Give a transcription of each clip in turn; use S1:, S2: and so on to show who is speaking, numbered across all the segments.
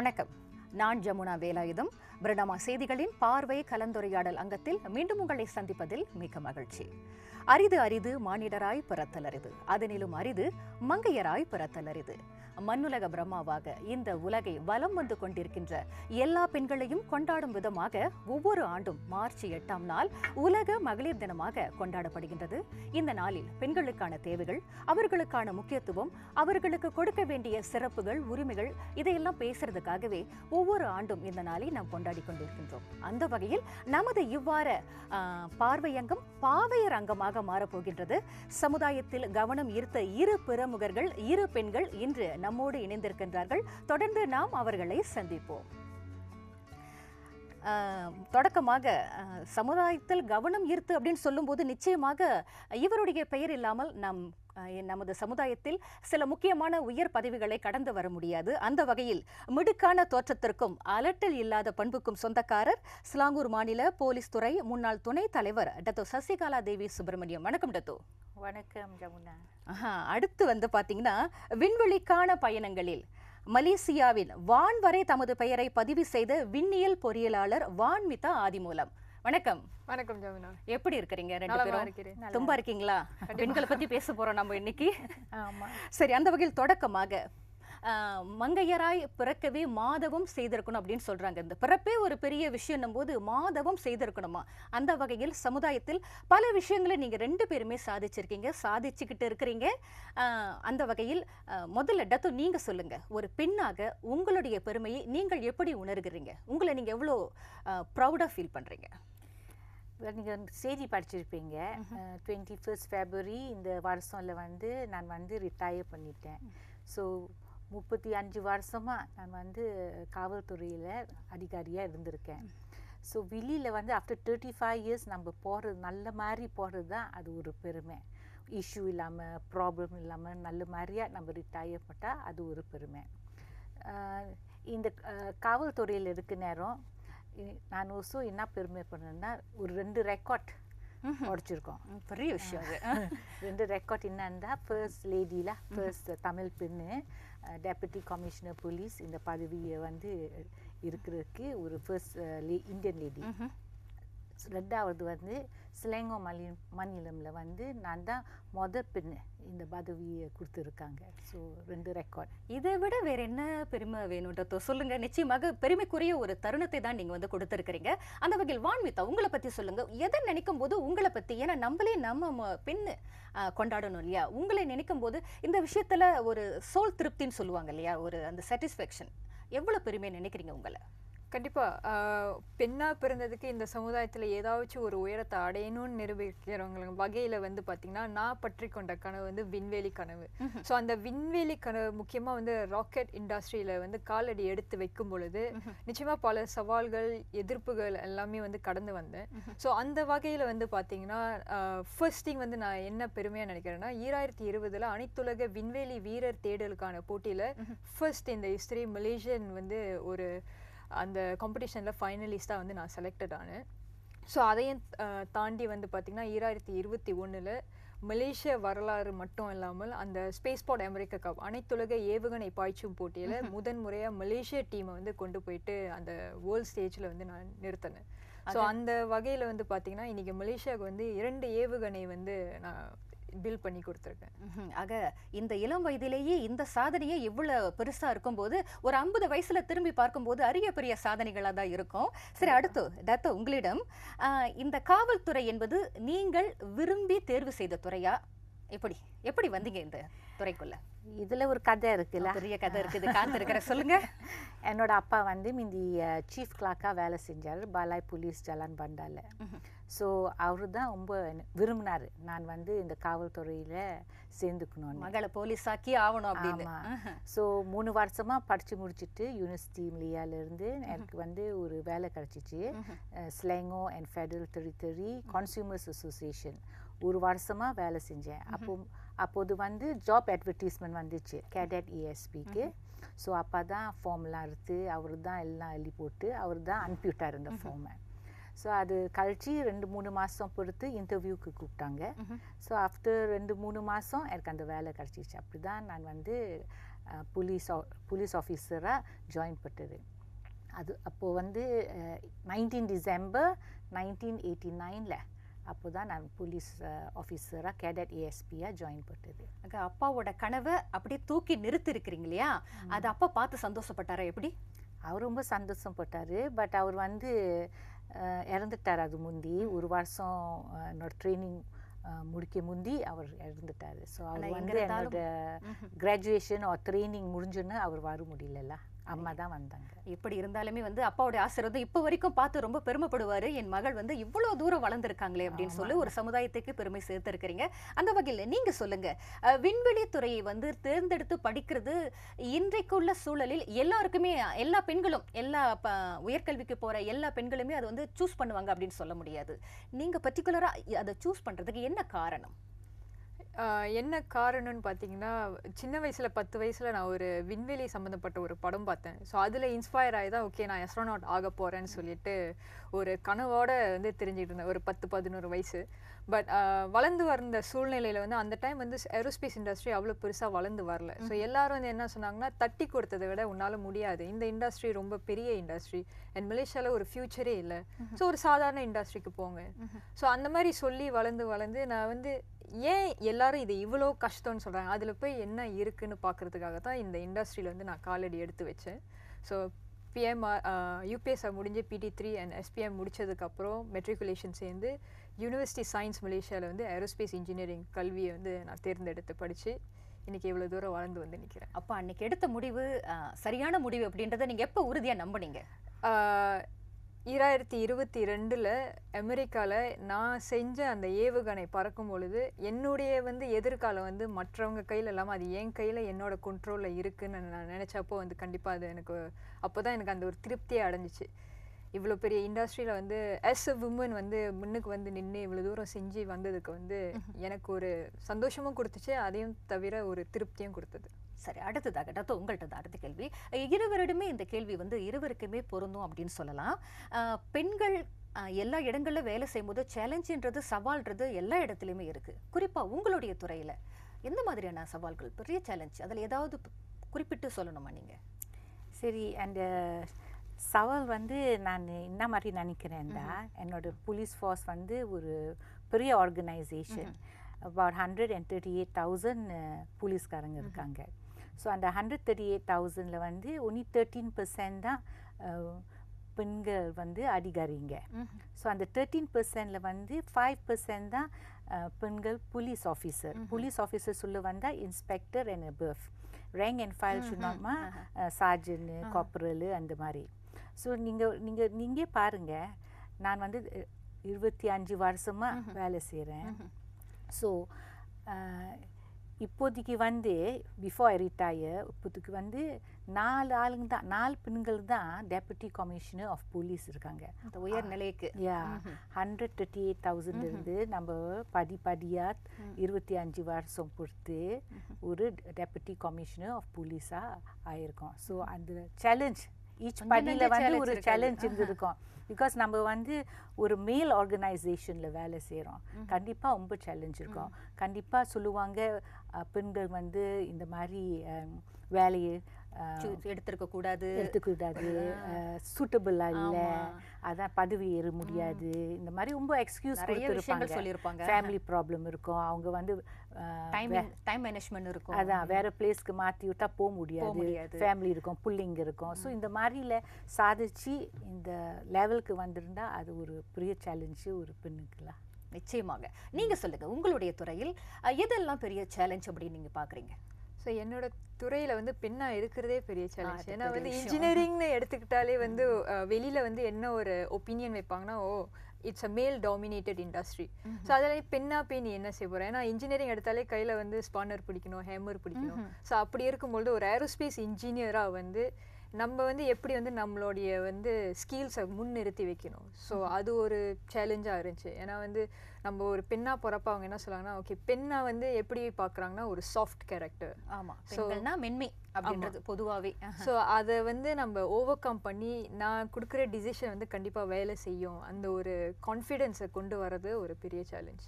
S1: வணக்கம். நான் ஜமுனா வேலாயுதம். பிரணமா செய்திகளின் பார்வை கலந்துரையாடல் அங்கத்தில் மீண்டும் உங்களை சந்திப்பதில் மிக மகிழ்ச்சி. அரிது அரிது மானிடராய் பிறத்தல் அரிது அதனிலும் அரிது மங்கையராய் பிறத்தல் அரிது மண்ணுலக பிரம்மாவாக இந்த உலகை வலம் வந்து கொண்டிருக்கின்ற எல்லா பெண்களையும் கொண்டாடும் விதமாக ஒவ்வொரு ஆண்டும் மார்ச் எட்டாம் நாள் உலக மகளிர் தினமாக கொண்டாடப்படுகின்றது. இந்த நாளில் பெண்களுக்கான தேவைகள் அவர்களுக்கான முக்கியத்துவம் அவர்களுக்கு கொடுக்க வேண்டிய சிறப்புகள் உரிமைகள் இதையெல்லாம் பேசுறதுக்காகவே ஒவ்வொரு ஆண்டும் இந்த நாளை நாம் கொண்டாடி கொண்டிருக்கின்றோம். அந்த வகையில் நமது இவ்வாறு ஆஹ், பார்வையங்கம் பாவையர் அங்கமாக மாறப்போகின்றது. சமுதாயத்தில் கவனம் ஈர்த்த இரு பிரமுகர்கள் இரு பெண்கள் இன்று நம்மோடு இணைந்திருக்கின்றார்கள். தொடர்ந்து நாம் அவர்களை சந்திப்போம். தொடக்கமாக சமுதாயத்தில் கவனம் ஈர்த்து அப்படின்னு சொல்லும்போது நிச்சயமாக இவருடைய பெயர் இல்லாமல் நம் நமது சமுதாயத்தில் சில முக்கியமான உயர் பதவிகளை கடந்து வர முடியாது. அந்த வகையில் மிடுக்கான தோற்றத்திற்கும் அலட்டல் இல்லாத பண்புக்கும் சொந்தக்காரர் சிலாங்கூர் மாநில போலீஸ் துறை முன்னாள் துணைத் தலைவர் டத்தோ சசிகலா தேவி சுப்பிரமணியம். வணக்கம் டத்தோ.
S2: வணக்கம் ஜமுனா.
S1: அடுத்து வந்து பாத்தீங்கன்னா விண்வெளிக்கான பயணங்களில். மலேசியாவின் வான் வரை தமது பெயரை பதிவு செய்த விண்ணியல் பொறியியலாளர் வான்மிதா ஆதிமூலம். வணக்கம்.
S3: வணக்கம் ஜமுனா.
S1: எப்படி இருக்கிறீங்க ரெண்டு பேரும்? தும்பா இருக்கீங்களா? பெண்களை பத்தி பேச போறோம் நம்ம இன்னைக்கு. சரி அந்த வகையில் தொடக்கமாக மங்கையராய் பிறக்கவே மாதவம் செய்திருக்கணும் அப்படின்னு சொல்றாங்க. இந்த பிறப்பே ஒரு பெரிய விஷயம் போது மாதவம் செய்திருக்கணுமா? அந்த வகையில் சமுதாயத்தில் பல விஷயங்களை நீங்க ரெண்டு பேருமே சாதிச்சிருக்கீங்க சாதிச்சுக்கிட்டு இருக்கிறீங்க. அந்த வகையில் முதல்ல டத்து நீங்க சொல்லுங்க. ஒரு பெண்ணாக உங்களுடைய பெருமையை நீங்கள் எப்படி உணர்கிறீங்க? உங்களை நீங்க எவ்வளோ ப்ரௌடா ஃபீல் பண்றீங்க?
S2: நீங்கள் வந்து செய்தி படிச்சிருப்பீங்க. டுவெண்ட்டி ஃபர்ஸ்ட் ஃபெப்ரவரி இந்த வருஷம்ல வந்து நான் வந்து ரிட்டையர் பண்ணிட்டேன். ஸோ முப்பத்தி அஞ்சு வருஷமாக நான் வந்து காவல்துறையில் அதிகாரியாக இருந்திருக்கேன். ஸோ வெளியில் வந்து ஆஃப்டர் தேர்ட்டி ஃபைவ் இயர்ஸ் நம்ம போகிறது நல்ல மாதிரி போகிறது தான் அது ஒரு பெருமை. இஷ்யூ இல்லாமல் ப்ராப்ளம் இல்லாமல் நல்ல மாதிரியாக நம்ம ரிட்டையர் பட்டால் அது ஒரு பெருமை. இந்த காவல்துறையில் இருக்க நேரம் நான் ஒசோ என்ன பெருமை பண்ணேன்னா ஒரு ரெண்டு ரெக்கார்ட் உடச்சிருக்கோம்
S1: பெரிய விஷயம் அது.
S2: ரெண்டு ரெக்கார்ட் என்னன்னா ஃபர்ஸ்ட் லேடியில் ஃபர்ஸ்ட் தமிழ் பெண்ணு. டெபுட்டி கமிஷனர் போலீஸ் இந்த பதவியை வந்து இருக்கிறதுக்கு ஒரு ஃபர்ஸ்ட் இந்தியன் லேடி ரெண்டாவது வந்து சிலங்கோ மலி மாநிலமில் வந்து நான் தான் மொத பெண் இந்த பதவியை கொடுத்துருக்காங்க. ஸோ ரெண்டு ரெக்கார்ட்
S1: இதை விட வேற என்ன பெருமை வேணுன்றதோ சொல்லுங்க. நிச்சயமாக பெருமைக்குரிய ஒரு தருணத்தை தான் நீங்கள் வந்து கொடுத்துருக்குறீங்க. அந்த வகையில் வான்மிதா உங்களை பற்றி சொல்லுங்க. எதை நினைக்கும் போது உங்களை பற்றி ஏன்னா நம்மளே நம்ம பெண் கொண்டாடணும் இல்லையா? உங்களை நினைக்கும் போது இந்த விஷயத்தில் ஒரு சோல் திருப்தின்னு சொல்லுவாங்க இல்லையா? ஒரு அந்த சாட்டிஸ்ஃபேக்ஷன் எவ்வளோ பெருமையை நினைக்கிறீங்க உங்களை?
S3: கண்டிப்பா. ஆஹ், பெண்ணா பிறந்ததுக்கு இந்த சமுதாயத்துல ஏதாச்சும் ஒரு உயரத்தை அடையணும்னு நிரூபிக்கிறவங்க வகையில வந்து பாத்தீங்கன்னா நான் பற்றி கொண்ட கனவு வந்து விண்வெளி கனவு. ஸோ அந்த விண்வெளி கனவு முக்கியமா வந்து ராக்கெட் இண்டஸ்ட்ரியில வந்து காலடி எடுத்து வைக்கும் பொழுது நிச்சயமா பல சவால்கள் எதிர்ப்புகள் எல்லாமே வந்து கடந்து வந்தேன். ஸோ அந்த வகையில வந்து பாத்தீங்கன்னா ஃபர்ஸ்ட் திங் வந்து நான் என்ன பெருமையா நினைக்கிறேன்னா ஈராயிரத்தி இருபதுல அனைத்துலக விண்வெளி வீரர் தேடலுக்கான போட்டியில ஃபர்ஸ்ட் இந்த ஹிஸ்டரி மலேசியன் வந்து ஒரு அந்த காம்படிஷனில் ஃபைனலிஸ்ட்டாக வந்து நான் செலக்டட் ஆனேன் ஸோ அதையும் தாண்டி வந்து பார்த்திங்கன்னா ஈராயிரத்தி இருபத்தி ஒன்றில் மலேசிய வரலாறு மட்டும் இல்லாமல் அந்த ஸ்பேஸ் பாட் அமெரிக்க கப் அனைத்துலக ஏவுகணை பாய்ச்சும் போட்டியில் முதன் முறையாக மலேசிய டீமை வந்து கொண்டு போயிட்டு அந்த வேர்ல்ட் ஸ்டேஜில் வந்து நான் நிறுத்தினேன். ஸோ அந்த வகையில் வந்து பார்த்திங்கன்னா இன்றைக்கி மலேசியாவுக்கு வந்து இரண்டு ஏவுகணை வந்து நான் பில் பண்ணி கொடுத்துருக்கேன்.
S1: ஆக இந்த இளம் வயதிலேயே இந்த சாதனையே இவ்வளவு பெருசா இருக்கும்போது ஒரு ஐம்பது வயசுல திரும்பி பார்க்கும்போது அரிய பெரிய சாதனைகளா தான் இருக்கும். சரி அடுத்து டத்தோ உங்களிடம். இந்த காவல்துறை என்பது நீங்கள் விரும்பி தேர்வு செய்த துறையா? எப்படி எப்படி வந்தீங்க இந்த துறைக்குள்ள?
S2: இதில் ஒரு கதை இருக்குல்ல.
S1: பெரிய கதை இருக்குது. காத்திருக்கிற சொல்லுங்க.
S2: என்னோட அப்பா வந்து மிந்தி சீஃப் கிளாக்காக வேலை செஞ்சார் பாலாய் போலீஸ் ஜலான் பண்டால. ஸோ அவரு தான் ரொம்ப விரும்பினாரு. நான் வந்து இந்த காவல்துறையில் சேர்ந்துக்கணும்னு.
S1: மகளை போலீஸாக்கி ஆகணும் அப்படின்னு.
S2: ஸோ மூணு வருஷமா படிச்சு முடிச்சிட்டு யூனிவர்சிட்டி இருந்து எனக்கு வந்து ஒரு வேலை கிடைச்சிச்சு. Selangor and Federal Territory Consumers Association ஒரு வருஷமா வேலை செஞ்சேன். அப்போ அப்போது வந்து ஜாப் அட்வர்டைஸ்மெண்ட் வந்துச்சு கேடட் ஏஎஸ்பிக்கு ஸோ அப்போ தான் ஃபார்ம்லாம் எடுத்து அவர் தான் எல்லாம் எழுதி போட்டு அவர் தான் அனுப்பிவிட்டார் இந்த ஃபார்மை ஸோ அது கழிச்சு ரெண்டு மூணு மாதம் பொறுத்து இன்டர்வியூக்கு கூப்பிட்டாங்க. ஸோ ஆஃப்டர் ரெண்டு மூணு மாதம் எனக்கு அந்த வேலை கிடச்சிச்சு அப்படி தான் நான் வந்து போலீஸ் போலீஸ் ஆஃபீஸராக ஜாயின் பட்டது. அது அப்போது வந்து நைன்டீன் டிசம்பர் நைன்டீன் எயிட்டி நைனில் அப்போ தான் நான் போலீஸ் ஆஃபீஸராக கேடட் ஏஎஸ்பியாக ஜாயின் பட்டது.
S1: அங்க அப்பாவோட கனவை அப்படியே தூக்கி நிறுத்தி இருக்கிறீங்க இல்லையா அது அப்பா பார்த்து சந்தோஷப்பட்டாரா எப்படி?
S2: அவர் ரொம்ப சந்தோஷப்பட்டார். பட் அவர் வந்து இறந்துட்டார் அது முந்தி. ஒரு வருஷம் என்னோட ட்ரைனிங் முடிக்க முந்தி அவர் இறந்துட்டார். ஸோ அவர் வந்து என்னோட கிராஜுவேஷன் ஆர் ட்ரைனிங் முடிஞ்சுன்னு அவர் வர முடியலல்ல. அம்மா தான் வந்தாங்க.
S1: எப்படி இருந்தாலுமே வந்து அப்பாவுடைய ஆசீர்வாதம் இப்போ வரைக்கும் பார்த்து ரொம்ப பெருமைப்படுவாரு. என் மகள் வந்து இவ்வளவு தூரம் வளர்ந்துருக்காங்களே அப்படின்னு சொல்லி ஒரு சமுதாயத்துக்கு பெருமை சேர்த்திருக்கிறீங்க. அந்த வகையில் நீங்க சொல்லுங்க. விண்வெளி துறையை வந்து தேர்ந்தெடுத்து படிக்கிறது இன்றைக்குள்ள சூழலில் எல்லாருக்குமே எல்லா பெண்களும் எல்லா உயர்கல்விக்கு போற எல்லா பெண்களுமே அதை வந்து சூஸ் பண்ணுவாங்க அப்படின்னு சொல்ல முடியாது. நீங்க பர்டிகுலரா அதை சூஸ் பண்றதுக்கு என்ன காரணம்?
S3: என்ன காரணம்னு பார்த்தீங்கன்னா சின்ன வயசுல பத்து வயசுல நான் ஒரு விண்வெளி சம்மந்தப்பட்ட ஒரு படம் பார்த்தேன். ஸோ அதில் இன்ஸ்பயர் ஆகி தான் ஓகே நான் எஸ்ட்ரோனாட் ஆக போறேன்னு சொல்லிட்டு ஒரு கனவோட வந்து தெரிஞ்சுட்டு இருந்தேன். ஒரு பத்து பதினோரு வயசு. பட் வளர்ந்து வந்த சூழ்நிலையில வந்து அந்த டைம் வந்து ஏரோஸ்பேஸ் இண்டஸ்ட்ரி அவ்வளோ பெருசாக வளர்ந்து வரல. ஸோ எல்லாரும் வந்து என்ன சொன்னாங்கன்னா தட்டி கொடுத்ததை விட உன்னால முடியாது. இந்த இண்டஸ்ட்ரி ரொம்ப பெரிய இண்டஸ்ட்ரி அண்ட் மலேசியாவில் ஒரு ஃபியூச்சரே இல்லை. ஸோ ஒரு சாதாரண இண்டஸ்ட்ரிக்கு போங்க. ஸோ அந்த மாதிரி சொல்லி வளர்ந்து வளர்ந்து நான் வந்து ஏன் எல்லாரும் இது இவ்வளோ கஷ்டம்னு சொல்கிறாங்க அதில் போய் என்ன இருக்குன்னு பார்க்கறதுக்காக தான் இந்த இண்டஸ்ட்ரியில் வந்து நான் காலடி எடுத்து வச்சேன். ஸோ பிஎம்ஆர் யூபிஎஸ்ஆர் முடிஞ்சு பிடி த்ரீ அண்ட் எஸ்பிஎம் முடிச்சதுக்கப்புறம் மெட்ரிகுலேஷன் சேர்ந்து யூனிவர்சிட்டி சயின்ஸ் மலேசியாவில் வந்து ஏரோஸ்பேஸ் இன்ஜினியரிங் கல்வியை வந்து நான் தேர்ந்தெடுத்து படித்து இன்னைக்கு இவ்வளோ தூரம் வளர்ந்து வந்து நிற்கிறேன்
S1: அப்பா அன்னைக்கு எடுத்த முடிவு சரியான முடிவு அப்படின்றத நீங்க எப்ப உறுதியா நம்புனீங்க?
S3: இராயிரத்தி இருபத்தி ரெண்டில் அமெரிக்காவில் நான் செஞ்ச அந்த ஏவுகணை பறக்கும் பொழுது என்னுடைய வந்து எதிர்காலம் வந்து மற்றவங்க கையில் இல்லாமல் அது என் கையில் என்னோட கண்ட்ரோலில் இருக்குன்னு நான் நினச்சப்போ வந்து கண்டிப்பாக அது எனக்கு அப்போ தான் எனக்கு அந்த ஒரு திருப்தியை அடைஞ்சிச்சு. இவ்வளோ பெரிய இண்டஸ்ட்ரியில் வந்து as a woman வந்து முன்னுக்கு வந்து நின்று இவ்வளோ தூரம் செஞ்சு வந்ததுக்கு வந்து எனக்கு ஒரு சந்தோஷமும் கொடுத்துச்சு அதையும் தவிர ஒரு திருப்தியும் கொடுத்தது.
S1: சரி அடுத்ததாக டாக்டர் உங்கள்கிட்ட தான் அடுத்த கேள்வி. இருவரிடமே இந்த கேள்வி வந்து இருவருக்குமே பொருந்தும் அப்படின்னு சொல்லலாம். பெண்கள் எல்லா இடங்கள்ல வேலை செய்யும்போது சேலஞ்சுன்றது சவால்ன்றது எல்லா இடத்துலையுமே இருக்கு. குறிப்பா உங்களுடைய துறையில எந்த மாதிரியான சவால்கள்? பெரிய சேலஞ்ச். அதில் ஏதாவது குறிப்பிட்டு சொல்லணுமா நீங்க?
S2: சரி அந்த சவால் வந்து நான் என்ன மாதிரி நினைக்கிறேன்டா என்னோட போலீஸ் ஃபோர்ஸ் வந்து ஒரு பெரிய organisation about hundred and thirty eight thousand போலீஸ்காரங்க இருக்காங்க. ஸோ அந்த ஹண்ட்ரட் தேர்ட்டி எயிட் தௌசண்டில் வந்து ஒன்லி தேர்ட்டீன் பர்சன்ட் தான் பெண்கள் வந்து அதிகாரிங்க. ஸோ அந்த தேர்ட்டீன் பர்சன்டில் வந்து ஃபைவ் பர்சன்ட் தான் பெண்கள் போலீஸ் ஆஃபீஸர் போலீஸ் ஆஃபீஸர் சொல்ல வந்தால் inspector and above. Rank and file சொன்னோமா சார்ஜனு காப்பரலு அந்த மாதிரி. ஸோ நீங்கள் நீங்கள் நீங்கள் பாருங்கள் நான் வந்து இருபத்தி அஞ்சு வருஷமாக வேலை செய்கிறேன் ஸோ இப்போதைக்கு வந்து பிஃபோர் ஐ ரிட்டையர் இப்போதைக்கு வந்து நாலு ஆளுங்க தான் நாலு பெண்கள் தான் டெபுட்டி கமிஷனர் ஆஃப் போலீஸ் இருக்காங்க.
S1: உயர் நிலைக்கு.
S2: Yeah hundred thirty eight thousand இருந்து நம்ம படி படியாக இருபத்தி அஞ்சு வருஷம் பொறுத்து ஒரு டெபுட்டி கமிஷனர் ஆஃப் போலீஸாக ஆயிருக்கோம். ஸோ அந்த சேலஞ்ச் ஈச் படியில் வந்து ஒரு. சேலஞ்ச் இருந்திருக்கும். பிகாஸ் நம்ம வந்து ஒரு மேல் ஆர்கனைசேஷனில் வேலை செய்கிறோம் கண்டிப்பாக ரொம்ப சேலஞ்ச் இருக்கும். கண்டிப்பாக சொல்லுவாங்க பெண்கள் வந்து இந்த மாதிரி வேலையை அஹ்,
S1: சூ- எடுத்திருக்க கூடாது.
S2: எடுத்துக்கூடாது சூட்டபிளாக இல்லை. அதான் பதவி ஏற முடியாது. இந்த மாதிரி ரொம்ப எக்ஸ்கியூஸ் கொடுத்துருப்பாங்க.
S1: சொல்லியிருப்பாங்க.
S2: ஃபேமிலி ப்ராப்ளம் இருக்கும். அவங்க வந்து
S1: டைம் டைம் மேனேஜ்மெண்ட் இருக்கும்.
S2: அதான் வேற பிளேஸ்க்கு மாற்றி விட்டா போக முடியாது. ஃபேமிலி இருக்கும் பிள்ளைங்க இருக்கும். ஸோ இந்த மாதிரில சாதிச்சு இந்த லெவலுக்கு வந்திருந்தா அது ஒரு பெரிய சேலஞ்சு ஒரு பெண்ணுக்குலாம்.
S1: நிச்சயமாக. நீங்க சொல்லுங்க உங்களுடைய துறையில் எதெல்லாம் பெரிய சேலஞ்ச் அப்படின்னு நீங்க பாக்குறீங்க?
S3: ஸோ என்னோட துறையில வந்து பெண்ணா இருக்கிறதே பெரிய சேலஞ்ச் ஏன்னா வந்து. இன்ஜினியரிங்னு எடுத்துக்கிட்டாலே வந்து வெளியில வந்து என்ன ஒரு ஒப்பீனியன் வைப்பாங்கன்னா ஓ இட்ஸ் அ மேல் டாமினேட்டட் இண்டஸ்ட்ரி ஸோ அதில் பெண்ணா போய் நீ என்ன செய்ய போற? ஏன்னா இன்ஜினியரிங் எடுத்தாலே கையில வந்து ஸ்பானர் பிடிக்கணும் ஹேமர் பிடிக்கணும். ஸோ அப்படி இருக்கும்பொழுது ஒரு ஏரோஸ்பேஸ் இன்ஜினியரா வந்து நம்ம வந்து எப்படி வந்து நம்மளுடைய வந்து ஸ்கில்ஸை முன்னிறுத்தி வைக்கணும்? ஸோ அது ஒரு சேலஞ்சாக இருந்துச்சு. ஏன்னா வந்து நம்ம ஒரு பெண்ணா பிறப்ப அவங்க என்ன சொல்லுவாங்கன்னா ஓகே பெண்ணா வந்து எப்படி பார்க்குறாங்கன்னா ஒரு சாஃப்ட் கேரக்டர்
S1: ஆமா. பெண்கள்னா மென்மை அப்படின்றது பொதுவாவே.
S3: ஸோ அதை வந்து நம்ம ஓவர் கம் பண்ணி நான் கொடுக்குற டிசிஷன் வந்து கண்டிப்பாக வேலை செய்யும். அந்த ஒரு கான்ஃபிடென்ஸை கொண்டு வர்றது ஒரு பெரிய சேலஞ்ச்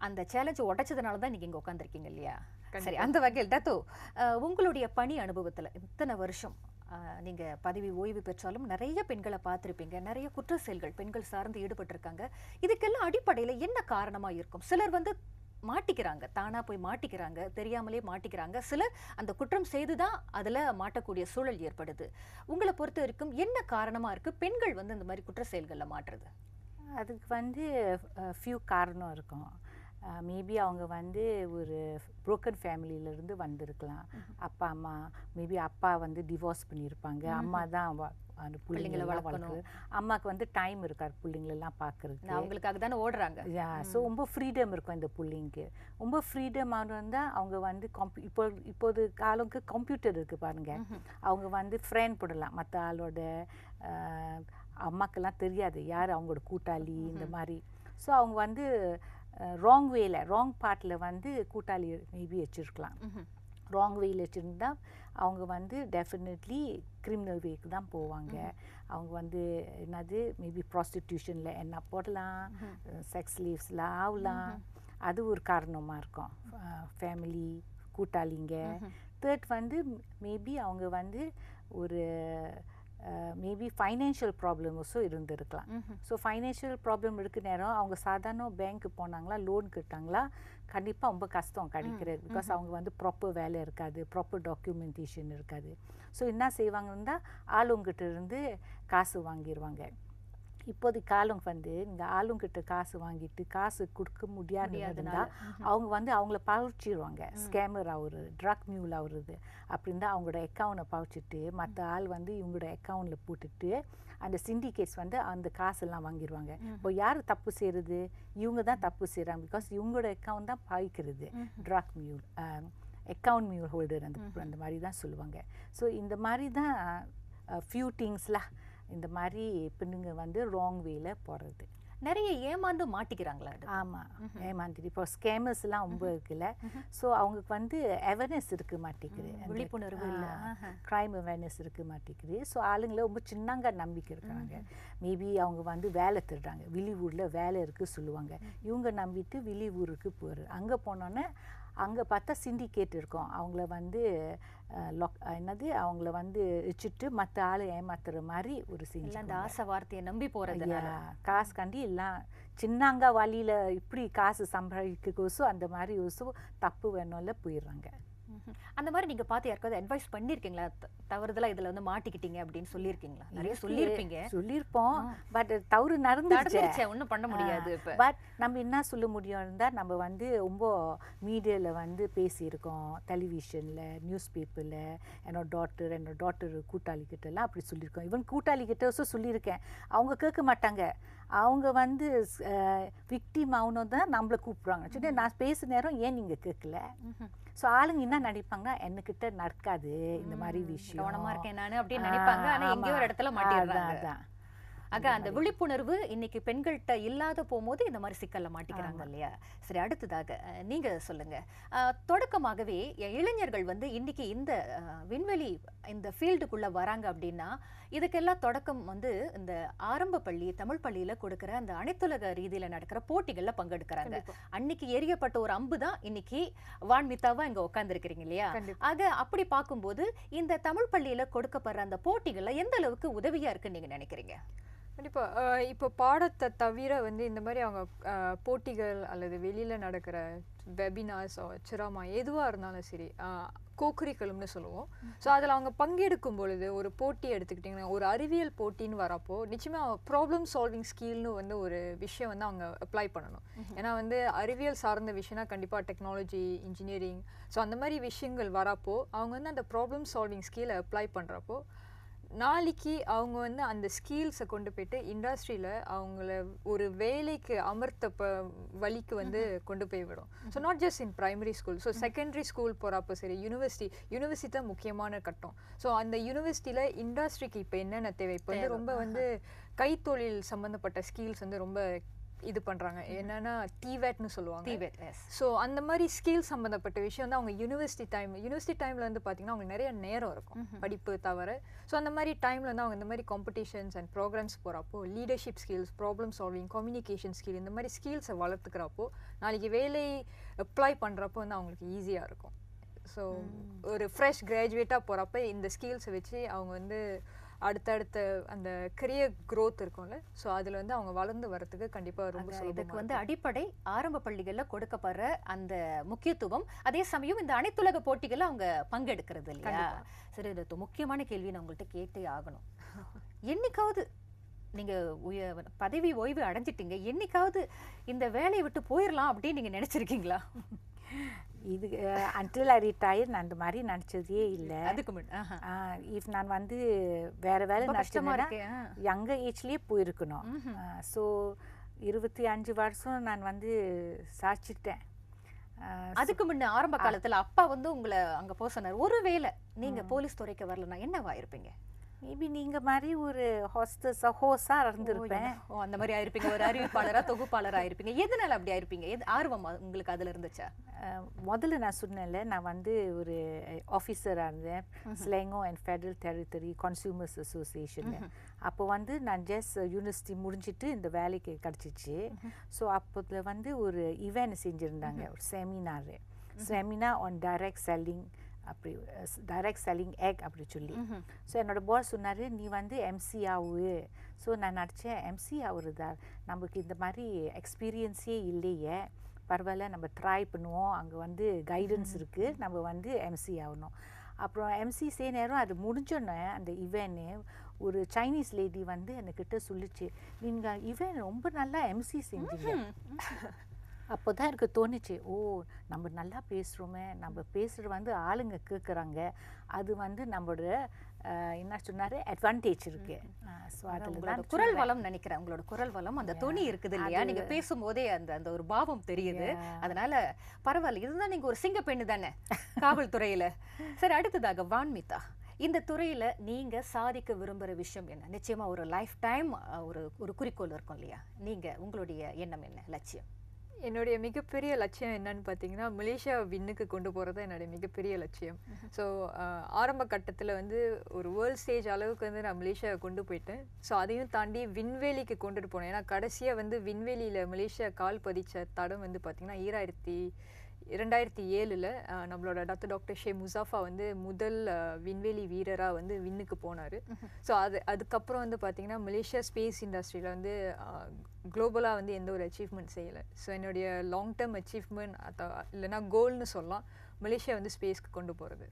S1: அந்த சேலஞ்ச் உடைச்சதுனால தான் நீங்க இங்க உட்காந்துருக்கீங்க இல்லையா? சரி அந்த வகையில் தத்து அஹ், உங்களுடைய பணி அனுபவத்துல இத்தனை வருஷம் அஹ், நீங்க பதவி ஓய்வு பெற்றாலும் நிறைய பெண்களை பார்த்திருப்பீங்க நிறைய குற்ற செயல்கள் பெண்கள் சார்ந்து ஈடுபட்டிருக்காங்க. இதுக்கெல்லாம் அடிப்படையில என்ன காரணமா இருக்கும்? சிலர் வந்து மாட்டிக்கிறாங்க தானா போய் மாட்டிக்கிறாங்க தெரியாமலே மாட்டிக்கிறாங்க. சிலர் அந்த குற்றம் செய்துதான் அதுல மாட்டக்கூடிய சூழல் ஏற்படுது. உங்களை பொறுத்த வரைக்கும் என்ன காரணமா இருக்கு? பெண்கள் வந்து இந்த மாதிரி குற்ற செயல்கள்ல மாட்டுறது.
S2: அதுக்கு வந்து ஃபியூ காரணம் இருக்கும். மேபி அவங்க வந்து ஒரு புரோக்கன் ஃபேமிலியிலேருந்து வந்திருக்கலாம். அப்பா அம்மா மேபி அப்பா வந்து டிவோர்ஸ் பண்ணியிருப்பாங்க. அம்மா தான் அந்த
S1: பிள்ளைங்களை வளர்க்கணும்.
S2: அம்மாவுக்கு வந்து டைம் இருக்காது பிள்ளைங்களெல்லாம் பார்க்குறதுக்கு.
S1: நான் அவங்களுக்காக தானே ஓடுறாங்க.
S2: யா ஸோ ரொம்ப ஃப்ரீடம் இருக்கும் இந்த பிள்ளைங்க ரொம்ப ஃப்ரீடம் இருந்தால் அவங்க வந்து கம்ப்யூ இப்போ இப்போது காலம்க்கு கம்ப்யூட்டர் இருக்குது பாருங்க. அவங்க வந்து ஃப்ரெண்ட் போடலாம். மற்ற ஆளோட அம்மாக்கெல்லாம் தெரியாது. யார் அவங்களோட கூட்டாளி இந்த மாதிரி. ஸோ அவங்க வந்து ராங் வேல ராங் பார்ட்டில் வந்து கூட்டாளி மேபி வச்சுருக்கலாம். ராங் வேயில் வச்சுருந்தா அவங்க வந்து டெஃபினெட்லி கிரிமினல் வேக்கு தான் போவாங்க. அவங்க வந்து என்னது மேபி ப்ராஸ்டிடியூஷனில் என்ன போடலாம் செக்ஸ் லீவ்ஸ்லாம் ஆகலாம் அது ஒரு காரணமாக இருக்கும். ஃபேமிலி கூட்டாளிங்க. தேர்ட் வந்து மேபி அவங்க வந்து ஒரு மேபி ஃபைனான்ஷியல் ப்ராப்ளம்ஸும் இருந்திருக்கலாம். ஸோ ஃபைனான்ஷியல் ப்ராப்ளம் இருக்க நேரம் அவங்க சாதாரண பேங்க்கு போனாங்களா லோன் கேட்டாங்களா கண்டிப்பாக ரொம்ப கஷ்டம் கிடைக்கிறது. பிகாஸ் அவங்க வந்து ப்ராப்பர் வேலை இருக்காது ப்ராப்பர் டாக்குமெண்டேஷன் இருக்காது. ஸோ என்ன செய்வாங்கன்னா ஆளுங்கிட்ட இருந்து காசு வாங்கிடுவாங்க இப்போது காலம் வந்து இந்த ஆளுங்கிட்ட காசு வாங்கிட்டு காசு கொடுக்க முடியாதுன்னா அவங்க வந்து அவங்கள பழிச்சிடுவாங்க ஸ்கேமர் ஆகுறது ட்ரக் மியூல் ஆகுறது அப்படின்னு தான் அவங்களோட அக்கௌண்ட்டை பழிச்சிட்டு மற்ற ஆள் வந்து இவங்களோட அக்கௌண்ட்டில் போட்டுட்டு அந்த சிண்டிகேட்ஸ் வந்து அந்த காசெல்லாம் வாங்கிடுவாங்க இப்போ யார் தப்பு செய்கிறது இவங்க தான் தப்பு செய்கிறாங்க பிகாஸ் இவங்களோட அக்கௌண்ட் தான் பாய்க்கிறது drug mule account mule holder அந்த அந்த மாதிரி தான் சொல்லுவாங்க. ஸோ இந்த மாதிரி தான் ஃபியூ திங்ஸ்லாம் இந்த மாதிரி பெண்ணுங்க வந்து ராங் வேல போகிறது
S1: நிறைய ஏமாந்து மாட்டிக்கிறாங்களா?
S2: ஆமாம் ஏமாந்திரி இப்போ ஸ்கேமர்ஸ்லாம் ரொம்ப இருக்குல்ல ஸோ அவங்களுக்கு வந்து அவேர்னஸ் இருக்க மாட்டேங்குது.
S1: விழிப்புணர்வு.
S2: க்ரைம் அவேர்னஸ் இருக்க மாட்டேங்குது. ஸோ ஆளுங்கள ரொம்ப சின்னங்க நம்பிக்கை இருக்கிறாங்க மேபி அவங்க வந்து வேலை திருடுறாங்க வெளியூரில் வேலை இருக்குது சொல்லுவாங்க. இவங்க நம்பிட்டு வெளியூருக்கு போகிறது அங்கே போனோன்னே அங்கே பார்த்தா சிண்டிகேட் இருக்கும். அவங்கள வந்து அஹ், என்னது? அவங்கள வந்து வச்சுட்டு மற்ற ஆளை ஏமாத்துற மாதிரி ஒரு செஞ்சு
S1: அந்த ஆசை வார்த்தையை நம்பி
S2: ஐயா, காசு கண்டி எல்லாம் சின்னாங்க வழியில இப்படி காசு சம்பாதிக்கோசம் அந்த மாதிரி ஒசு தப்பு வேணும்ல போயிடுறாங்க.
S1: அந்த மாதிரி நீங்க பார்த்து யாருக்காவது அட்வைஸ் பண்ணிருக்கீங்களா? தவறுதலா இதுல வந்து மாட்டிக்கிட்டீங்க அப்படின்னு சொல்லியிருக்கீங்களா நிறைய. சொல்லியிருப்பீங்க
S2: சொல்லியிருப்போம் பட் தவறு நடந்துச்சு
S1: நடந்துருச்சே. ஒண்ணும் பண்ண முடியாது
S2: பட் நம்ம என்ன சொல்ல முடியும் இருந்தால் நம்ம வந்து ரொம்ப மீடியாவில் வந்து பேசியிருக்கோம். டெலிவிஷனில் நியூஸ் பேப்பரில் என்னோட டாக்டர் என்னோட டாக்டர் கூட்டாளிக்கிட்ட எல்லாம் அப்படி சொல்லியிருக்கோம். ஈவன் கூட்டாளிக்கிட்ட சொல்லியிருக்கேன். அவங்க கேட்க மாட்டாங்க. அவங்க வந்து விக்டிம் ஆகணும் தான் நம்மளை கூப்பிடுவாங்க. சரி நான் பேச நேரம் ஏன் நீங்கள் கேட்கல? ஸோ ஆளுங்க என்ன நினைப்பாங்கன்னா என்கிட்ட நடக்காது இந்த மாதிரி விஷயம்.
S1: கவனமா இருக்கேன் நானு அப்படின்னு நினைப்பாங்க ஆனா எங்கேயோ ஒரு இடத்துல மாட்டிடுறாங்க.
S2: அதான்.
S1: ஆக அந்த விழிப்புணர்வு இன்னைக்கு பெண்கள்கிட்ட இல்லாத போகும்போது இந்த மாதிரி சிக்கல்ல மாட்டிக்கிறாங்க இல்லையா? சரி அடுத்ததாக நீங்க சொல்லுங்க. தொடக்கமாகவே இளைஞர்கள் வந்து இன்னைக்கு இந்த விண்வெளி இந்த ஃபீல்டுக்குள்ள வராங்க அப்படின்னா இதுக்கெல்லாம் தொடக்கம் வந்து இந்த ஆரம்ப பள்ளி தமிழ் பள்ளியில கொடுக்கிற அந்த அனைத்துலக ரீதியில நடக்கிற போட்டிகள்ல பங்கெடுக்கிறாங்க. அன்னைக்கு எரியப்பட்ட ஒரு அம்பு தான் இன்னைக்கு வான்மிதாவா இங்க உட்கார்ந்துருக்கிறீங்க இல்லையா? ஆக அப்படி பார்க்கும்போது இந்த தமிழ் பள்ளியில கொடுக்கப்படுற அந்த போட்டிகள்ல எந்த அளவுக்கு உதவியா இருக்குன்னு நீங்க நினைக்கிறீங்க?
S3: கண்டிப்பா. அஹ் இப்போ பாடத்தை தவிர வந்து இந்த மாதிரி அவங்க போட்டிகள் அல்லது வெளியில நடக்கிற வெபினார்ஸ் சிராமா எதுவாக இருந்தாலும் சரி கோக்குரிக்கலும்னு சொல்லுவோம். ஸோ அதில் அவங்க பங்கெடுக்கும் பொழுது ஒரு போட்டி எடுத்துக்கிட்டிங்கன்னா ஒரு அறிவியல் போட்டின்னு வரப்போ நிச்சயமாக ப்ராப்ளம் சால்விங் ஸ்கில்னு வந்து ஒரு விஷயம் வந்து அவங்க அப்ளை பண்ணணும். ஏன்னா வந்து அறிவியல் சார்ந்த விஷயம்னா கண்டிப்பாக டெக்னாலஜி இன்ஜினியரிங் ஸோ அந்த மாதிரி விஷயங்கள் வரப்போ அவங்க வந்து அந்த ப்ராப்ளம் சால்விங் ஸ்கில்லை அப்ளை பண்ணுறப்போ நாளைக்கு அவங்க வந்து அந்த ஸ்கில்ஸை கொண்டு போயிட்டு இண்டஸ்ட்ரியில் அவங்கள ஒரு வேலைக்கு அமர்த்த ப வழிக்கு வந்து கொண்டு போய் விடும். So not just in primary school so secondary school போகிறப்போ சரி யூனிவர்சிட்டி யூனிவர்சிட்டி தான் முக்கியமான கட்டம். ஸோ அந்த யூனிவர்சிட்டியில் இண்டஸ்ட்ரிக்கு இப்போ என்னென்ன தேவை? இப்போ வந்து ரொம்ப வந்து கைத்தொழில் சம்மந்தப்பட்ட ஸ்கில்ஸ் வந்து ரொம்ப இது பண்ணுறாங்க என்னன்னா டிவேட்னு சொல்லுவாங்க.
S1: எஸ்
S3: ஸோ அந்த மாதிரி ஸ்கில் சம்மந்தப்பட்ட விஷயம் வந்து அவங்க யூனிவர்சிட்டி டைம் யூனிவர்சிட்டி டைமில் வந்து பார்த்தீங்கன்னா அவங்களுக்கு நிறைய நேரம் இருக்கும். படிப்பு தவிர. ஸோ அந்த மாதிரி டைமில் வந்து அவங்க இந்த மாதிரி காம்படிஷன்ஸ் அண்ட் ப்ரோக்ராம்ஸ் போகிறப்போ leadership skills problem solving communication skill இந்த மாதிரி ஸ்கில்ஸை வளர்த்துக்கிறப்போ நாளைக்கு வேலை அப்ளை பண்ணுறப்போ வந்து அவங்களுக்கு ஈஸியாக இருக்கும். ஸோ ஒரு ஃப்ரெஷ் கிராஜுவேட்டாக போகிறப்ப இந்த ஸ்கில்ஸை வச்சு அவங்க வந்து அடுத்தடுத்த அந்த கரியர் growth இருக்கும்ல. ஸோ அதில் வந்து அவங்க வளர்ந்து வரதுக்கு கண்டிப்பாக ரொம்ப
S1: இதுக்கு வந்து அடிப்படை ஆரம்ப பள்ளிகள்ல கொடுக்கப்படுற அந்த முக்கியத்துவம் அதே சமயம் இந்த அனைத்துலக போட்டிகள்ல அவங்க பங்கெடுக்கிறது இல்லையா. சரி இது தொ- முக்கியமான கேள்வி நான் உங்கள்கிட்ட கேட்டே ஆகணும். என்னைக்காவது நீங்க உய பதவி ஓய்வு அடைஞ்சிட்டீங்க என்னைக்காவது இந்த வேலையை விட்டு போயிடலாம் அப்படின்னு நீங்க நினைச்சிருக்கீங்களா?
S2: இது அன்டில் ஐ ரிட்டையர் நான் அந்த மாதிரி நினச்சதே இல்லை.
S1: அதுக்கு.
S2: இஃப் நான் வந்து வேற வேலை
S1: ஆ.
S2: யங்கர் ஏஜ்லேயே போயிருக்கணும். ஸோ இருபத்தி அஞ்சு வருஷம் நான் வந்து சாச்சிட்டேன்.
S1: அதுக்கு முன்ன ஆரம்ப காலத்துல அப்பா வந்து உங்களை அங்க போக சொன்னார். ஒருவேளை நீங்க போலீஸ் துறைக்கு வரலன்னா என்னவா இருப்பீங்க?
S2: மேபி நீங்க மாதிரி ஒரு ஹாஸ்டஸ் ஹோஸா இருந்திருப்பேன்
S1: ஓ அந்த மாதிரி ஆயிருப்பீங்க. ஒரு அறிவிப்பாளரா தொகுப்பாளரா இருப்பீங்க எதனால அப்படி ஆயிருப்பீங்க? எது ஆர்வம் உங்களுக்கு அதுல இருந்துச்சா?
S2: முதல்ல நான் சொன்னேன்ல நான் வந்து ஒரு ஆஃபீஸராக இருந்தேன். Selangor and Federal Territory Consumers அசோசியேஷனில் அப்போ வந்து நான் ஜஸ்ட் யூனிவர்சிட்டி முடிஞ்சிட்டு இந்த வேலைக்கு கிடச்சிச்சு. ஸோ அப்போதுல வந்து ஒரு ஈவெண்ட் செஞ்சுருந்தாங்க. ஒரு seminar seminar on direct selling அப்படி டைரக்ட் செல்லிங் எக் அப்படி சொல்லி. ஸோ என்னோட பாஸ் சொன்னார் நீ வந்து எம்சி ஆகு ஸோ நான் நினச்சேன் எம்சி ஆகுறதா நமக்கு இந்த மாதிரி எக்ஸ்பீரியன்ஸே இல்லையே. பரவாயில்ல நம்ம ட்ரை பண்ணுவோம். அங்கே வந்து கைடன்ஸ் இருக்குது நம்ம வந்து எம்சி ஆகணும் அப்புறம் எம்சி சே நேரம் அது முடிஞ்சோன்னே அந்த இவன்னு ஒரு சைனீஸ் லேடி வந்து என்கிட்ட சொல்லிச்சு நீங்கள் இவன் ரொம்ப நல்லா எம்சி செஞ்சீங்க. அப்போ தான் எனக்கு தோணுச்சு ஓ நம்ம நல்லா பேசுகிறோமே நம்ம பேசுகிறது வந்து ஆளுங்க கேட்குறாங்க அது வந்து நம்மளோட என்ன சொன்னார்? அட்வான்டேஜ் ஸோ அதில் தான்
S1: குரல் வளம் நினைக்கிறேன். உங்களோட குரல் வளம் அந்த துணி இருக்குது இல்லையா?
S2: அது-
S1: நீங்க பேசும்போதே அந்த அந்த ஒரு பாவம் தெரியுது. அதனால பரவாயில்ல இதுதான் நீங்க ஒரு சிங்க பெண்ணு தானே காவல்துறையில. சரி அடுத்ததாக வான்மிதா. இந்த துறையில நீங்க சாதிக்க விரும்புற விஷயம் என்ன? நிச்சயமா ஒரு லைஃப் டைம் ஒரு ஒரு குறிக்கோள் இருக்கும் இல்லையா? நீங்க உங்களுடைய எண்ணம் என்ன? லட்சியம்.
S3: என்னுடைய மிகப்பெரிய லட்சியம் என்னன்னு பார்த்தீங்கன்னா மலேசியா வின்னுக்கு கொண்டு போகிறது என்னுடைய மிகப்பெரிய லட்சியம். ஸோ ஆரம்ப கட்டத்தில் வந்து ஒரு வேர்ல்ட் ஸ்டேஜ் அளவுக்கு வந்து நான் மலேசியாவை கொண்டு போயிட்டேன். ஸோ அதையும் தாண்டி விண்வெளிக்கு கொண்டுட்டு போனேன். ஏன்னா கடைசியாக வந்து விண்வெளியில் மலேசியா கால் பதிச்ச தடம் வந்து பார்த்திங்கன்னா ஈராயிரத்தி இரண்டாயிரத்தி ஏழில் நம்மளோட டாக்டர் டாக்டர் ஷே முசாஃபா வந்து முதல் விண்வெளி வீரராக வந்து விண்ணுக்கு போனார். ஸோ அது அதுக்கப்புறம் வந்து பார்த்திங்கன்னா மலேசியா ஸ்பேஸ் இண்டஸ்ட்ரியில் வந்து குளோபலாக வந்து எந்த ஒரு அச்சீவ்மெண்ட் செய்யலை. ஸோ என்னுடைய லாங் டேர்ம் அச்சீவ்மெண்ட் அத இல்லைன்னா கோல்னு சொல்லலாம் மலேசியா வந்து ஸ்பேஸ்க்கு கொண்டு போகிறது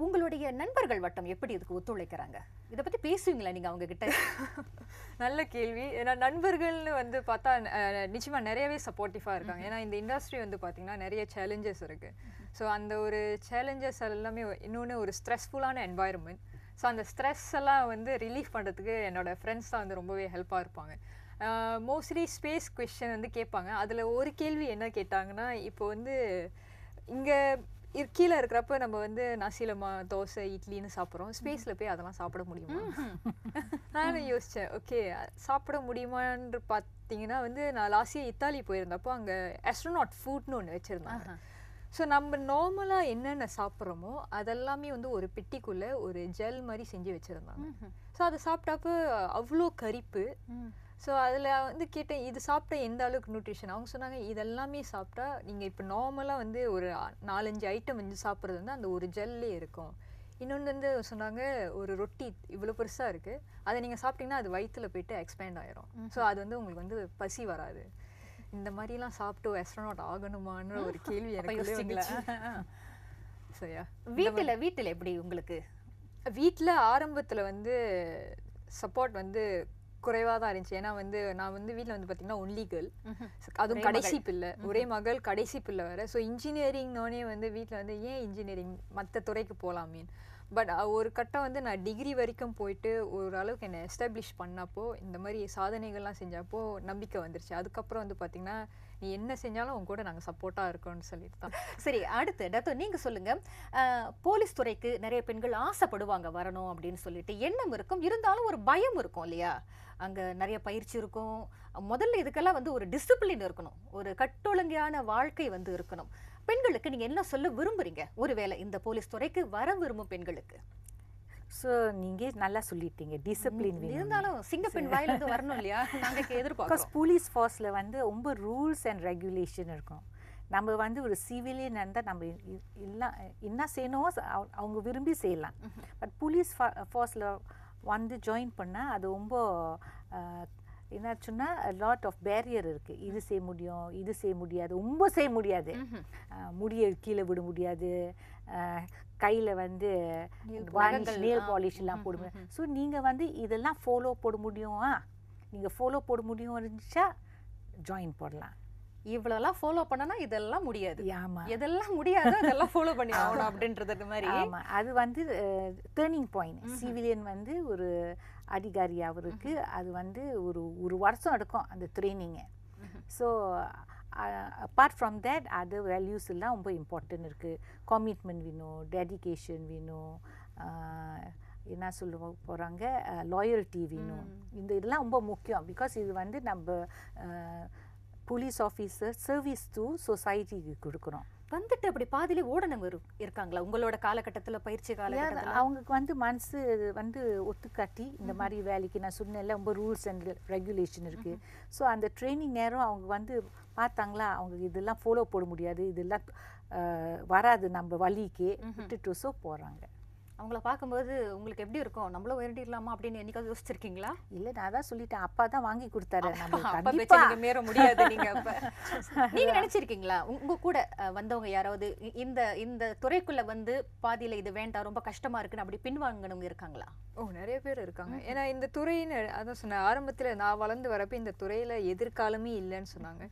S1: உங்களுடைய நண்பர்கள் வட்டம் எப்படி இதுக்கு ஒத்துழைக்கிறாங்க? இதை பத்தி பேசுவீங்களா நீங்க அவங்க கிட்ட
S3: நல்ல கேள்வி. ஏன்னா நண்பர்கள்னு வந்து பார்த்தா அஹ், நிச்சயமா நிறையவே சப்போர்ட்டிவாக இருக்காங்க. ஏன்னா இந்த இண்டஸ்ட்ரி வந்து பார்த்தீங்கன்னா நிறைய சேலஞ்சஸ் இருக்கு. ஸோ அந்த ஒரு சேலஞ்சஸ் எல்லாமே இன்னொன்று ஒரு ஸ்ட்ரெஸ்ஃபுல்லான என்வாயர்மெண்ட் ஸோ அந்த ஸ்ட்ரெஸ் எல்லாம் வந்து ரிலீஃப் பண்ணுறதுக்கு என்னோட ஃப்ரெண்ட்ஸ் தான் வந்து ரொம்பவே ஹெல்ப்பாக இருப்பாங்க. மோஸ்ட்லி ஸ்பேஸ் கொஷின் வந்து கேட்பாங்க. அதில் ஒரு கேள்வி என்ன கேட்டாங்கன்னா இப்போ வந்து இங்கே கீழே இருக்கிறப்ப நம்ம வந்து நசீலமா தோசை இட்லின்னு சாப்பிட்றோம். ஸ்பேஸில் போய் அதெல்லாம் சாப்பிட முடியுமா? நானும் யோசித்தேன் ஓகே சாப்பிட முடியுமான்னு பார்த்தீங்கன்னா வந்து நான் லாஸ்ட் இயர் இத்தாலி போயிருந்தப்போ அங்கே ஆஸ்ட்ரோநாட் ஃபுட்னு ஒன்று வச்சுருந்தாங்க. ஸோ நம்ம நார்மலாக என்னென்ன சாப்பிட்றோமோ அதெல்லாமே வந்து ஒரு பெட்டிக்குள்ளே ஒரு ஜெல் மாதிரி செஞ்சு வச்சுருந்தாங்க. ஸோ அதை சாப்பிட்டப்ப அவ்வளோ கரிப்பு. ஸோ அதில் வந்து கேட்டேன் இது சாப்பிட்டா எந்த அளவுக்கு நியூட்ரிஷன் அவங்க சொன்னாங்க இதெல்லாமே சாப்பிட்டா நீங்கள் இப்போ நார்மலாக வந்து ஒரு நாலஞ்சு ஐட்டம் வந்து சாப்பிட்றது வந்து அந்த ஒரு ஜெல்லே இருக்கும். இன்னொன்று வந்து சொன்னாங்க ஒரு ரொட்டி இவ்வளோ பெருசாக இருக்குது அதை நீங்கள் சாப்பிட்டீங்கன்னா அது வயிற்றுல போயிட்டு எக்ஸ்பேண்ட் ஆயிரும். ஸோ அது வந்து உங்களுக்கு வந்து பசி வராது. இந்த மாதிரிலாம் சாப்பிட்டு ஆஸ்ட்ரோநாட் ஆகணுமான்ற ஒரு கேள்வி எனக்கு சரியா
S1: வீட்டுல வீட்டுல எப்படி உங்களுக்கு?
S3: வீட்டில் ஆரம்பத்தில் வந்து சப்போர்ட் வந்து குறைவாக தான் இருந்துச்சு. ஏன்னா வந்து நான் வந்து வீட்டில் வந்து பார்த்தீங்கன்னா ஒன்லி கேர்ள் அதுவும் கடைசி பிள்ளை. ஒரே மகள் கடைசி பிள்ளை வேற. ஸோ இன்ஜினியரிங்னோடனே வந்து வீட்டில் வந்து ஏன் இன்ஜினியரிங் மற்ற துறைக்கு போகலாமே பட் ஒரு கட்டம் வந்து நான் டிகிரி வரைக்கும் போயிட்டு ஓரளவுக்கு என்னை எஸ்டாப்ளிஷ் பண்ணப்போ இந்த மாதிரி சாதனைகள்லாம் செஞ்சப்போ நம்பிக்கை வந்துருச்சு. அதுக்கப்புறம் வந்து பார்த்தீங்கன்னா நீ என்ன செஞ்சாலும் உங்க கூட நாங்கள் சப்போர்ட்டாக இருக்கோம்னு சொல்லிட்டு தான்
S1: சரி அடுத்து டாக்டர் நீங்கள் சொல்லுங்கள் போலீஸ் துறைக்கு நிறைய பெண்கள் ஆசைப்படுவாங்க வரணும் அப்படின்னு சொல்லிட்டு எண்ணம் இருக்கும். இருந்தாலும் ஒரு பயம் இருக்கும் இல்லையா? அங்கே நிறைய பயிற்சி இருக்கும். முதல்ல இதுக்கெல்லாம் வந்து ஒரு டிசிப்ளின் இருக்கணும். ஒரு கட்டொழுங்கையான வாழ்க்கை வந்து இருக்கணும். பெண்களுக்கு நீங்கள் என்ன சொல்ல விரும்புறீங்க? ஒருவேளை இந்த போலீஸ் துறைக்கு வர விரும்பும் பெண்களுக்கு.
S2: ஸோ நீங்கள் நல்லா சொல்லிட்டீங்க. டிசிப்ளின்
S1: இருந்தாலும் சிங்கப்பெண் வாயில இருந்து வரணும் இல்லையா? நாங்க
S2: பிகாஸ்
S1: எதிர்பார்க்கிறோம்
S2: போலீஸ் ஃபோர்ஸில் வந்து ரொம்ப ரூல்ஸ் அண்ட் ரெகுலேஷன் இருக்கும். நம்ம வந்து ஒரு சிவிலியன் இருந்தால் நம்ம இல்ல என்ன செய்யணுமோ அவங்க விரும்பி செய்யலாம். பட் போலீஸ் ஃபோர்ஸில் வந்து ஜாயின் பண்ணால் அது ரொம்ப என்னாச்சுன்னா லாட் ஆஃப் பேரியர் இருக்குது இது செய்ய முடியும் இது செய்ய முடியாது ரொம்ப செய்ய முடியாது. முடியை கீழே விட முடியாது. கையில் வந்து நேல்
S1: ஆ.
S2: பாலிஷ்லாம் போட முடியும் ஸோ நீங்கள் வந்து இதெல்லாம் ஃபாலோ போட முடியுமா? நீங்கள் ஃபாலோ போட முடியும் இருந்துச்சா? ஜாயின் போடலாம்.
S1: இவ்வளவுலாம் ஃபாலோ பண்ணனா இதெல்லாம் முடியாது.
S2: ஆமாம்
S1: எதெல்லாம் முடியாதோ அதெல்லாம் ஃபாலோ பண்ணி ஆகணும் அப்படின்றது மாதிரி.
S2: ஆமாம் அது வந்து டேர்னிங் பாயிண்ட் சிவிலியன் வந்து ஒரு அதிகாரி அவருக்கு அது வந்து ஒரு ஒரு வருஷம் எடுக்கும் அந்த training so apart from that other values எல்லாம் ரொம்ப இம்பார்ட்டன்ட் இருக்குது கமிட்மெண்ட் வேணும் டெடிகேஷன் வேணும் என்ன சொல்ல போகிறாங்க லாயல்ட்டி வேணும். இந்த இதெல்லாம் ரொம்ப முக்கியம். பிகாஸ் இது வந்து நம்ம போலீஸ் ஆஃபீஸர் சர்வீஸ் டு சொசைட்டிக்கு கொடுக்குறோம்
S1: வந்துட்டு அப்படி பாதியிலே ஓடனவங்க இரு- இருக்காங்களா? உங்களோட காலகட்டத்துல பயிற்சி காலகட்டத்துல?
S2: அவங்களுக்கு வந்து மனசு வந்து ஒத்துக்காட்டி இந்த மாதிரி வேலைக்கு நான் சொன்னேன்ல ரொம்ப ரூல்ஸ் அண்ட் ரெகுலேஷன் இருக்கு. ஸோ அந்த ட்ரைனிங் நேரம் அவங்க வந்து பார்த்தாங்களா? அவங்க இதெல்லாம் ஃபாலோ போட முடியாது. இதெல்லாம் வராது நம்ம வழிக்கு. விட்டுட்டு ஸோ போகிறாங்க
S1: அவங்கள பார்க்கும்போது உங்களுக்கு எப்படி இருக்கும்? நம்மளும் வேண்டிடலாமா அப்படின்னு என்னைக்காவது யோசிச்சிருக்கீங்களா?
S2: இல்லை நான் தான் சொல்லிட்டேன். அப்பா தான் வாங்கி கொடுத்தாரு. நம்ம
S1: அப்பா பேச்ச
S2: கண்டிப்பா
S1: நீங்க மீற முடியாது நீங்க அப்ப. நீங்க நினைச்சிருக்கீங்களா? உங்க- உங்க கூட வந்தவங்க யாராவது இந்த இந்த துறைக்குள்ள வந்து பாதியில இது வேண்டாம் ரொம்ப கஷ்டமா இருக்குன்னு அப்படி பின்வாங்கினவங்க இருக்காங்களா?
S3: ஓ நிறைய பேர் இருக்காங்க. ஏன்னா இந்த துறைன்னு அதான் சொன்னேன் ஆரம்பத்துல நான் வளர்ந்து வரப்ப இந்த துறையில எதிர்காலமே இல்லைன்னு சொன்னாங்க.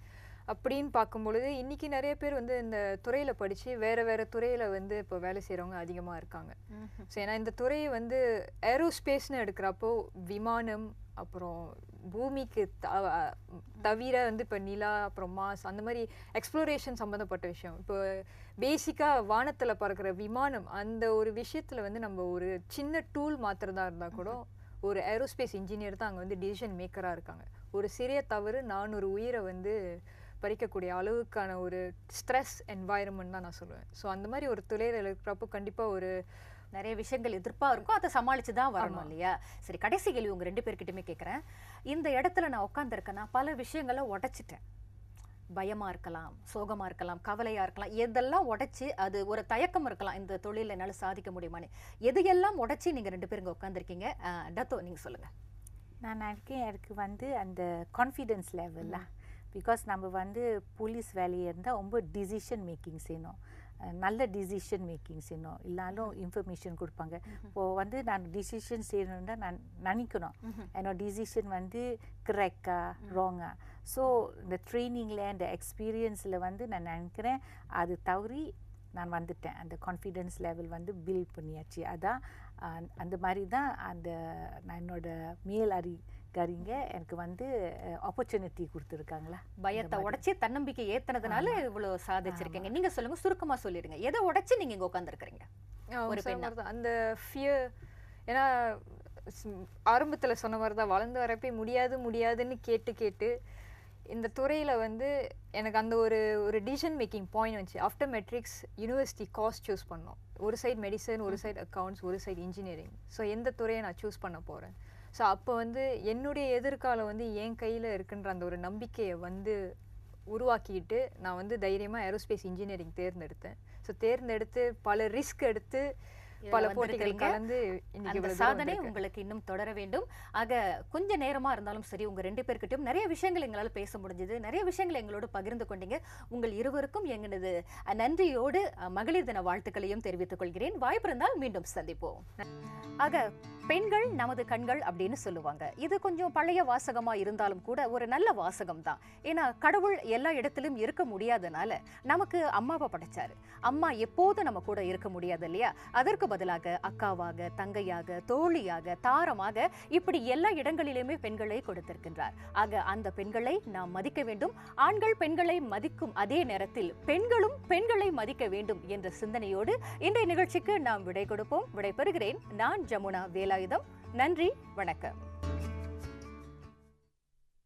S3: அப்படின்னு பார்க்கும் பொழுது இன்னைக்கு நிறைய பேர் வந்து இந்த துறையில படிச்சு வேற வேற துறையில வந்து இப்போ வேலை செய்றவங்க அதிகமா இருக்காங்க. ஸோ ஏன்னா இந்த துறையை வந்து ஏரோஸ்பேஸ்னு எடுக்கிறப்போ விமானம் அப்புறம் பூமிக்கு த- தவிர வந்து இப்போ நிலா அப்புறம் மாஸ் அந்த மாதிரி எக்ஸ்ப்ளோரேஷன் சம்மந்தப்பட்ட விஷயம். இப்போ பேசிக்காக வானத்தில் பறக்கிற விமானம் அந்த ஒரு விஷயத்தில் வந்து நம்ம ஒரு சின்ன டூல் மாத்திரதா இருந்தால் கூட ஒரு ஏரோஸ்பேஸ் இன்ஜினியர் தான் அங்கே வந்து டிசிஷன் மேக்கராக இருக்காங்க. ஒரு சிறிய தவறு நானூறு உயிரை வந்து பறிக்கக்கூடிய அளவுக்கான ஒரு ஸ்ட்ரெஸ் என்வாயரன்மெண்ட் தான் நான் சொல்லுவேன். ஸோ அந்த மாதிரி ஒரு துறையில் இருக்கிறப்போ கண்டிப்பாக ஒரு
S1: நிறைய விஷயங்கள் எதிர்ப்பா இருக்கும். அதை சமாளிச்சு தான் வரணும் இல்லையா? சரி கடைசி கேள்வி உங்க ரெண்டு பேர்கிட்டயுமே கேட்குறேன் இந்த இடத்துல நான் உட்காந்துருக்கேன்னா பல விஷயங்களை உடைச்சிட்டேன். பயமா இருக்கலாம் சோகமா இருக்கலாம் கவலையா இருக்கலாம் எதெல்லாம் உடைச்சு அது ஒரு தயக்கம் இருக்கலாம் இந்த தொழில என்னால சாதிக்க முடியுமான்னு. எதையெல்லாம் உடைச்சு நீங்க ரெண்டு பேரும் இங்க உட்காந்துருக்கீங்க டத்தோ நீங்க சொல்லுங்க.
S2: நான் நினைக்கிறேன் எனக்கு வந்து அந்த கான்ஃபிடென்ஸ் லெவலில் பிகாஸ் நம்ம வந்து போலீஸ் வேலையை இருந்தால் ரொம்ப டிசிஷன் மேக்கிங் செய்யணும். நல்ல டிசிஷன் மேக்கிங் செய்யணும். இல்லாலும் இன்ஃபர்மேஷன் கொடுப்பாங்க. இப்போது வந்து நான் டிசிஷன் செய்யணுன்னா நான் நினைக்கணும். என்னோட டிசிஷன் வந்து கரெக்டா ராங்கா ஸோ இந்த ட்ரைனிங்கில் இந்த எக்ஸ்பீரியன்ஸில் வந்து நான் நினைக்கிறேன் அது தவறி நான் வந்துட்டேன். அந்த கான்ஃபிடென்ஸ் லெவல் வந்து பில்ட் பண்ணியாச்சு. அதான் அந்த மாதிரி தான் அந்த நான் என்னோட மேல் அதிகாரிங்க எனக்கு வந்து ஆப்பர்ச்சுனிட்டி கொடுத்துருக்காங்களா.
S1: பயத்தை உடைச்சு தன்னம்பிக்கை ஏத்துனதுனால இவ்வளவு சாதிச்சிருக்கீங்க. நீங்க சொல்லுங்க சுருக்கமா சொல்லிடுங்க. எதை உடைச்சு நீங்க இங்க உட்காந்துருக்கீங்க
S3: ஒரு. தான் அந்த ஃபியர் ஏன்னா ஆரம்பத்தில் சொன்ன மாதிரி தான் வளர்ந்து வரப்பே முடியாது முடியாதுன்னு கேட்டு கேட்டு இந்த துறையில் வந்து எனக்கு அந்த ஒரு ஒரு டிசிஷன் மேக்கிங் பாயிண்ட் வந்துச்சு. ஆஃப்டர் மெட்ரிக்ஸ் யூனிவர்சிட்டி காஸ்ட் சூஸ் பண்ணோம். ஒரு சைடு மெடிசன் ஒரு சைடு அக்கவுண்ட்ஸ் ஒரு சைடு இன்ஜினியரிங் ஸோ எந்த துறையை நான் சூஸ் பண்ண போகிறேன் ஸோ அப்போ வந்து என்னுடைய எதிர்காலம் வந்து என் கையில் இருக்குன்ற அந்த ஒரு நம்பிக்கையை வந்து உருவாக்கிட்டு நான் வந்து தைரியமாக ஏரோஸ்பேஸ் இன்ஜினியரிங் தேர்ந்தெடுத்தேன். ஸோ தேர்ந்தெடுத்து பல ரிஸ்க் எடுத்து பல போட்டிகள். கலந்து
S1: அந்த சாதனை. உங்களுக்கு இன்னும் தொடர வேண்டும். ஆக கொஞ்ச நேரமா இருந்தாலும் சரி உங்க ரெண்டு பேர்கிட்டயும் நிறைய விஷயங்கள் எங்களால் பேச முடிஞ்சது. நிறைய விஷயங்களை எங்களோடு பகிர்ந்து கொண்டீங்க. உங்கள் இருவருக்கும் எங்களது நன்றியோடு மகளிர் தின வாழ்த்துக்களையும் தெரிவித்துக் கொள்கிறேன். வாய்ப்பு இருந்தால் மீண்டும் சந்திப்போம். ஆக பெண்கள் நமது கண்கள் அப்படின்னு சொல்லுவாங்க. இது கொஞ்சம் பழைய வாசகமா இருந்தாலும் கூட ஒரு நல்ல வாசகம் தான். ஏன்னா கடவுள் எல்லா இடத்திலும் இருக்க முடியாதனால நமக்கு அம்மாவை படைச்சாரு. அம்மா எப்போதும் நம்ம கூட இருக்க முடியாது இல்லையா? அதற்கு பதிலாக அக்காவாக தங்கையாக தோழியாக தாரமாக இப்படி எல்லா இடங்களிலுமே பெண்களை கொடுத்திருக்கின்றார். ஆக அந்த பெண்களை நாம் மதிக்க வேண்டும். ஆண்கள் பெண்களை மதிக்கும் அதே நேரத்தில் பெண்களும் பெண்களை மதிக்க வேண்டும் என்ற சிந்தனையோடு இன்றைய நிகழ்ச்சிக்கு நாம் விடை கொடுப்போம். விடை பெறுகிறேன் நான் ஜமுனா வேலாயுதம். நன்றி வணக்கம்.